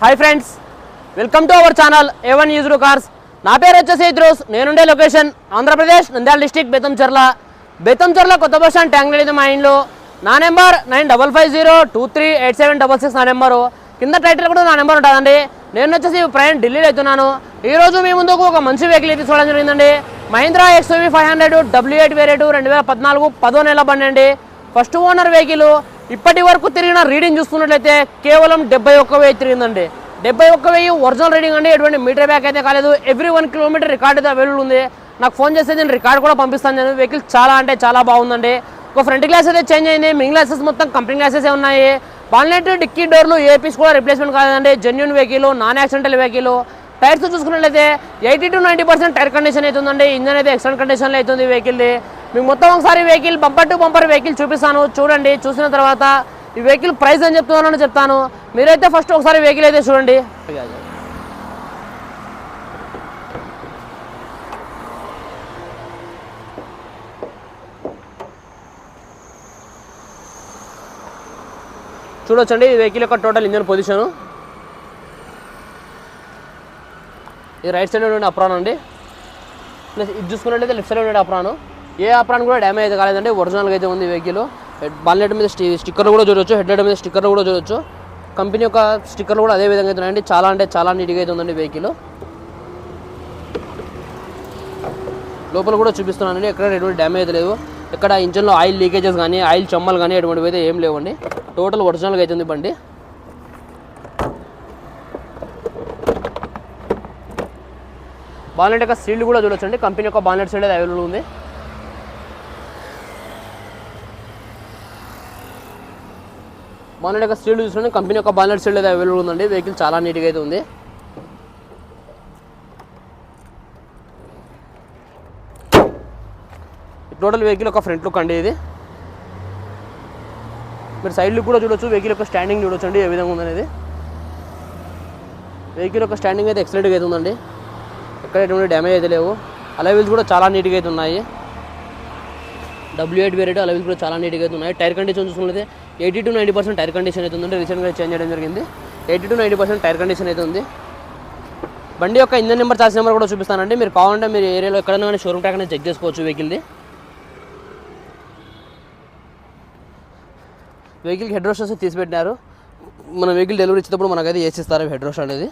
Hi friends welcome to our channel A one use cars నా పేరు వచ్చేసి ఇద్రోస్ నేనుండే లొకేషన్ ఆంధ్రప్రదేశ్ నంద్యాల డిస్టిక్ బెతంచర్ల బెతంచర్ల కొత్త బస్ స్టాండ్ ట్యాంక్ లేదు మా ఇంట్లో నా number nine double five zero two three eight seven double six నా నెంబరు కింద టైటిల్ కూడా నా నెంబర్ ఉంటుందండి. నేను వచ్చేసి ప్రయాణం ఢిల్లీలో అవుతున్నాను. ఈరోజు మీ ముందుకు ఒక మంచి వెహికల్ తీసుకోవడం జరిగిందండి. Mahindra XUV five hundred W eight variant రెండు వేల పద్నాలుగు పదో నెల బండి అండి. ఫస్ట్ ఓనర్ వెహికల్ ఇప్పటి వరకు తిరిగిన రీడింగ్ చూసుకున్నట్లయితే కేవలం డెబ్బై ఒక్క వెయ్యి తిరిగిందండి. డెబ్బై ఒక్క వెయ్యి ఒరిజినల్ రీడింగ్ అండి. ఎటువంటి మీటర్ బ్యాక్ అయితే కాలేదు. ఎవ్రీ వన్ కిలోమీటర్ రికార్డ్ అయితే అవైలబుల్ ఉంది. నాకు ఫోన్ చేస్తే నేను రికార్డ్ కూడా పంపిస్తాను. నేను వెహికల్ చాలా అంటే చాలా బాగుందండి. ఒక ఫ్రంట్ గ్లాస్ అయితే చేంజ్ అయింది. మింగ్ గ్లాసెస్ మొత్తం కంపెనీ గ్లాసెస్ ఉన్నాయి. బాల్నెట్ డిక్కీ డోర్లు ఏ పీస్ కూడా రిప్లేస్మెంట్ కాదండి genuine vehicle non accidental vehicle tyres చూసుకున్నట్లయితే eighty to ninety percent tyre condition అవుతుందండి ఇంజన్ అయితే ఎక్సలెంట్ కండిషన్లో అవుతుంది వెహికల్ది మీకు మొత్తం ఒకసారి vehicle bumper to bumper vehicle చూపిస్తాను. చూడండి చూసిన తర్వాత ఈ వెహికల్ ప్రైస్ అని చెప్తున్నానని చెప్తాను. మీరైతే ఫస్ట్ ఒకసారి వెహికల్ అయితే చూడండి. చూడొచ్చండి ఈ వెహికల్ యొక్క టోటల్ ఇంజన్ పొజిషను. ఇది రైట్ సైడ్ ఉండే అప్రాన్ అండి. ప్లస్ ఇది చూసుకున్నట్లయితే లెఫ్ట్ సైడ్ ఉండే అప్రాను. ఏ అప్రాన్ కూడా డ్యామేజ్ అయితే కాలేదండి. ఒరిజినల్గా అయితే ఉంది వెహికల్. బాన్లెట్ మీద స్టి స్టిక్కర్లు కూడా చూడొచ్చు. హెడ్ లైట్ మీద స్టిక్కర్లు కూడా చూడొచ్చు. కంపెనీ యొక్క స్టిక్కర్లు కూడా అదే విధంగా అయితే చాలా అంటే చాలా నీట్గా అయితే ఉందండి వెహికల్. లోపల కూడా చూపిస్తున్నానండి. ఎక్కడ ఎటువంటి డ్యామేజ్ లేదు. ఎక్కడ ఇంజన్లో ఆయిల్ లీకేజెస్ కానీ ఆయిల్ చమ్మలు కానీ ఎటువంటివి అయితే ఏం లేవండి. టోటల్ ఒరిజినల్గా అయితే ఉంది బండి. బాలెట్ యొక్క సీల్డ్ కూడా చూడొచ్చండి. కంపెనీ యొక్క బాలెట్ సీల్డ్ అయితే అవైలబుల్ ఉంది. బాలెట్ యొక్క స్టీల్ చూసుకుంటే కంపెనీ యొక్క బాలెట్ స్టీల్ అయితే అవైలబుల్ ఉందండి. వెహికల్ చాలా నీట్గా అయితే ఉంది. టోటల్ వెహికల్ ఒక ఫ్రంట్ లుక్ అండి ఇది. మీరు సైడ్ లుక్ కూడా చూడొచ్చు. వెహికల్ యొక్క స్టాండింగ్ చూడొచ్చు అండి ఏ విధంగా ఉందనేది. వెహికల్ యొక్క స్టాండింగ్ అయితే ఎక్సలెంట్గా అయితే ఉందండి. ఎక్కడ ఎటువంటి డ్యామేజ్ అయితే లేవు. అలవిల్స్ కూడా చాలా నీట్గా అయితే ఉన్నాయి. డబ్ల్యూ ఎయిట్ వేరియట్ అలవిల్స్ కూడా చాలా నీట్గా అయితే ఉన్నాయి. టైర్ కండిషన్ చూసుకుంటే eighty to ninety percent tyre condition అయితే ఉందంటే రీసెంట్గా చేంజ్ చేయడం జరిగింది. Eighty to ninety percent tyre condition అయితే ఉంది. బండి యొక్క ఇంజన్ నెంబర్ చార్జ్ నెంబర్ కూడా చూపిస్తానండి. మీరు కావాలంటే మీరు ఏరియాలో ఎక్కడైనా కానీ షోరూమ్ ట్యాక్ అనేది చెక్ చేసుకోవచ్చు వెహికల్ది వెహికల్కి హెడ్ రోస్ వస్తే తీసి మన వెహికల్ డెలివరీ ఇచ్చేటప్పుడు మనకైతే వేసి ఇస్తారు హెడ్ రోస్ట్ అనేది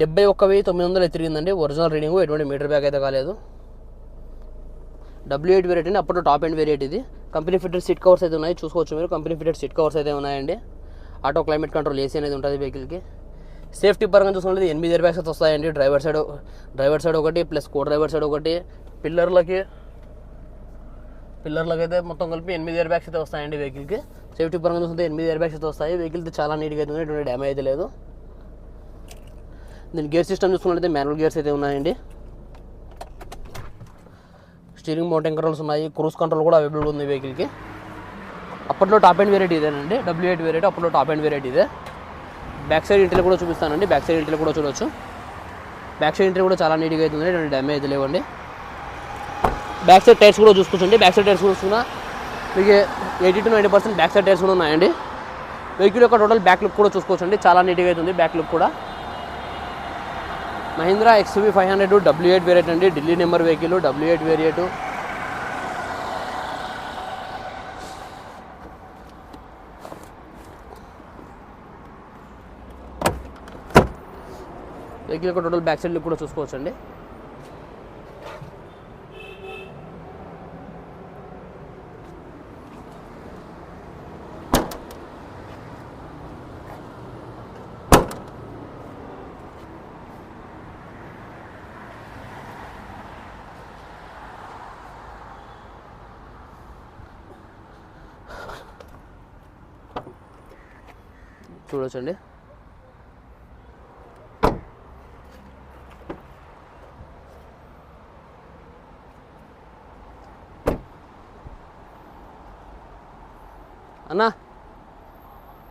డెబ్బై ఒక్క వెయ్యి తొమ్మిది వందలు తిరిగిందండి ఒరిజినల్ రీడింగ్ ఎటువంటి మీటర్ బ్యాగ్ అయితే కాలేదు. డబ్ల్యూ ఎయిట్ వేరియట్ అండి. అప్పుడు టాప్ ఎండ్ వేరియట్ ఇది. కంపెనీ ఫిటెడ్ సీట్ కవర్స్ అయితే ఉన్నాయి. చూసుకోవచ్చు మీరు. కంపెనీ ఫిటెడ్ సీట్ కవర్స్ అయితే ఉన్నాయండి. ఆటో క్లైమేట్ కంట్రోల్ ఏసీ అనేది ఉంటుంది వెహికల్కి సేఫ్టీ పరంగా చూసుకుంటే ఎనిమిది ఇయర్ బ్యాగ్స్ అయితే వస్తాయండి. డ్రైవర్ సైడ్ డ్రైవర్ సైడ్ ఒకటి ప్లస్ కో డ్రైవర్ సైడ్ ఒకటి. పిల్లర్లకి పిల్లర్లకి అయితే మొత్తం కలిపి ఎనిమిది ఇయర్ బ్యాగ్స్ అయితే వస్తాయండి వెహికల్కి సేఫ్టీ పరంగా చూస్తే ఎనిమిది ఇయర్ బ్యాగ్స్ అయితే వస్తాయి. వెహికల్ చాలా నీట్గా అయితే ఉంది. ఎటువంటి డ్యామేజ్ అయితే లేదు. దీని గేర్ సిస్టమ్ చూసుకున్నట్లయితే మాన్యువల్ గేర్స్ అయితే ఉన్నాయండి. స్టీరింగ్ మౌంటైన్ కంట్రోల్స్ ఉన్నాయి. క్రూజ్ కంట్రోల్ కూడా అవైలబుల్ ఉంది వెహికల్కి. అప్పట్లో టాప్ అండ్ వెరైటీ ఇదేనండి. డబ్ల్యూ ఎయిట్ వెరైటీ అప్పట్లో టాప్ అండ్ వెరైటీ ఇదే. బ్యాక్ సైడ్ ఇంటిలో కూడా చూపిస్తానండి. బ్యాక్ సైడ్ ఇంటిలో కూడా చూడొచ్చు. బ్యాక్ సైడ్ ఇంటర్ కూడా చాలా నీట్గా అవుతుంది ఎటువంటి డ్యామేజ్ లేవండి. బ్యాక్ సైడ్ టైర్స్ కూడా చూసుకోవచ్చండి. బ్యాక్ సైడ్ టైర్స్ కూడా చూసుకున్నా మీకు eighty to ninety percent back side tyres కూడా ఉన్నాయండి. వెహికల్ యొక్క టోటల్ బ్యాక్ లుక్ కూడా చూసుకోవచ్చండి. చాలా నీట్గా అవుతుంది బ్యాక్ లుక్ కూడా. Mahindra XUV five hundred W eight variant అండి. Delhi number vehicle W eight variant vehicle total back side look కూడా చూసుకోవచ్చండి. చూడొచ్చండి. అన్నా.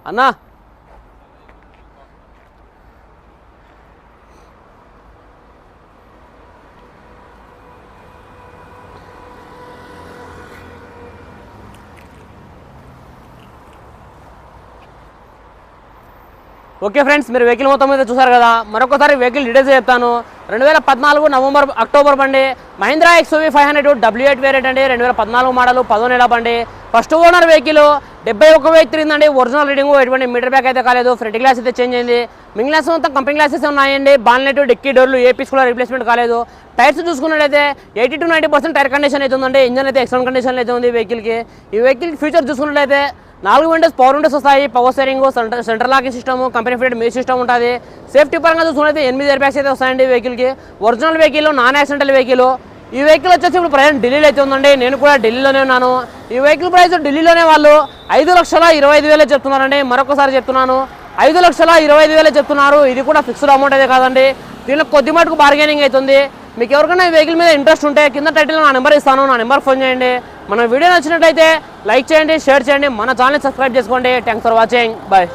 అన్నా. ఓకే ఫ్రెండ్స్ మీరు వెహికల్ మొత్తం మీద చూసారు కదా మరొకసారి వెహికల్ డీటెయిల్స్ చెప్తాను. రెండు వేల పద్నాలుగు నవంబర్ అక్టోబర్ బండి Mahindra XUV five hundred W eight variant అండి రెండు వేల పద్నాలుగు మోడల్ పదో నెల బండి. ఫస్ట్ ఓనర్ వెహికల్ డెబ్బై ఒక వెయిట్ తిరిగిందండి ఒరిజినల్ రీడింగ్ ఎటువంటి మీటర్ బ్యాక్ అయితే కాలేదు ఫ్రంట్ గ్లాస్ అయితే చేంజ్ అయింది. మింగ్ గ్లాస్ మొత్తం కంపెనీ గ్లాసెస్ ఉన్నాయండి బాన్లెట్ డిక్కీ డోర్లు ఏ పీస్ కూడా రీప్లేస్మెంట్ కాలేదు. టైర్స్ చూసుకున్నట్లయితే eighty to ninety percent tyre condition అయితే ఉందండి ఇంజన్ అయితే ఎక్సలెంట్ కండిషన్ అయితే ఉంది వెహికల్కి ఈ వెహికల్ ఫ్యూచర్ చూసుకున్నట్లయితే నాలుగు విండోస్ పవర్ విండోస్ వస్తాయి. Power steering centre centre locking system company fitted మీ సిస్టమ్ ఉంటుంది. సేఫ్టీ పరంగా చూసుకుంటే ఎనిమిది ఎయిర్ బ్యాగ్స్ అయితే వస్తాయండి వెహికల్కి original vehicle non accidental vehicle ఈ వెహికల్ వచ్చేసి ఇప్పుడు ప్రజెంట్ ఢిల్లీలో అయితే ఉందండి. నేను కూడా ఢిల్లీలోనే ఉన్నాను. ఈ వెహికల్ ప్రైస్ ఢిల్లీలోనే వాళ్ళు ఐదు లక్షల ఇరవై ఐదు వేలే చెప్తున్నారండి. మరొకసారి చెప్తున్నాను. ఐదు లక్షల ఇరవై ఐదు వేలే చెప్తున్నారు. ఇది కూడా ఫిక్స్డ్ అమౌంట్ అయితే కాదండి. దీనిలో కొద్ది మటుకు బార్గెనింగ్ అవుతుంది. మీకు ఎవరికైనా ఈ వెహికల్ మీద ఇంట్రెస్ట్ ఉంటే కింద టైటిల్ నా నెంబర్ ఇస్తాను నా నెంబర్ ఫోన్ చేయండి. మన వీడియో నచ్చినట్టయితే లైక్ చేయండి షేర్ చేయండి. మన ఛానల్ సబ్స్క్రైబ్ చేసుకోండి. Thanks for watching bye